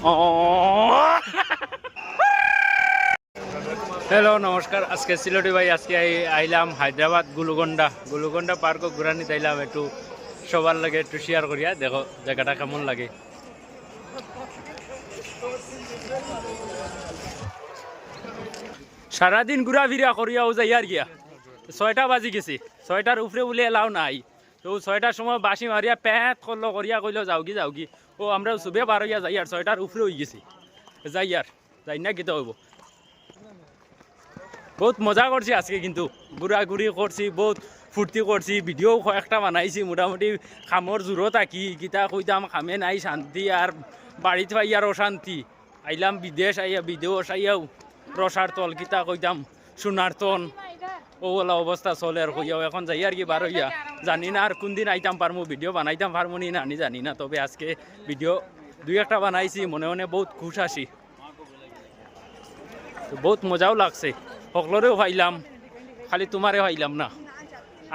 Hello নমস্কার। আজকে সিলেটি ভাই, আজকে আই- আইলাম হায়দ্রাবাদ গুলুগন্ডা গুলুগন্ডা পার্ক ঘুরানি তাইলাম একটু সবার লাগে, একটু শেয়ার করিয়া। দেখো, জায়গাটা কেমন লাগে। সারাদিন ঘুরা ফিরা করিয়াও যাই আর গিয়া। ছয়টা বাজি গেছি। ছয়টার উপরে বলে এলাও নাই। তো ছয়টার সময় বাসি মারিয়া প্যাঁত করল করিয়া কইলো যাও কি যাও কি ও আমরা চবে বার হইয়া যাই আর ছয়টার উপরে হয়ে গেছি। যাই আর যাই না কিতা হইব বহুত মজা করছি আজকে কিন্তু। ঘুরাঘুরি করছি বহুত ফুর্তি করছি ভিডিও কয়েকটা বানাইছি, মোটামুটি খামর জোরো থাকি গীতা কইতাম খামে নাই, শান্তি আর বাড়িতে পাই আর অশান্তি। আইলাম বিদেশ আইয়া বিদেশ আইয়াও রসার তল গীতা কইতাম সোনার তন। ওলা অবস্থা চলে আর হইয়াও এখন যাই আর কি বার হইয়া জানি না আর কোনদিন আইতাম পারমু ভিডিও বানাইতাম পারমু নি না, আমি জানি না। তবে আজকে ভিডিও দুই একটা বানাইছি, মনে মনে বহুত খুশ তো বহুত মজাও লাগছে। সকলরেও ভাইলাম, খালি তোমারে ভাইলাম না।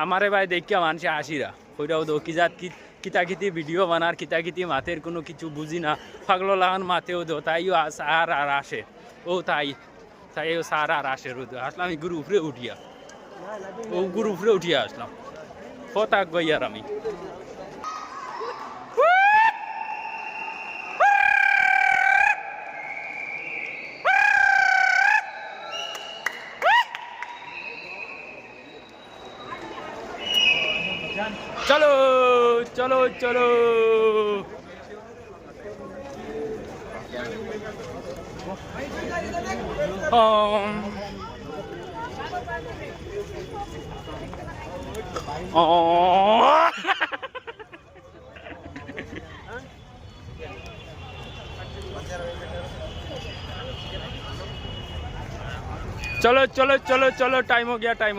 আমারে ভাই দেখিয়া মানুষে আসিরা কইরাও দো কি জাত কি, কিতা কিতি ভিডিও বানার কিতা কিতি মাতের কোনো কিছু বুঝি না। পাগল লাগান মাতেও দো, তাইও আস- আর আসে। ও তাই, তাইও সার আর আসে রোদ আসলাম আমি গুরু উপরে উঠিয়া ও গুরু উপরে উঠিয়া আসলাম। ফতাক গইয়ার আমি। চলো চলো চলো। Um. Oh. चलो चलो चलो चलो टाइम हो गया टाइम हो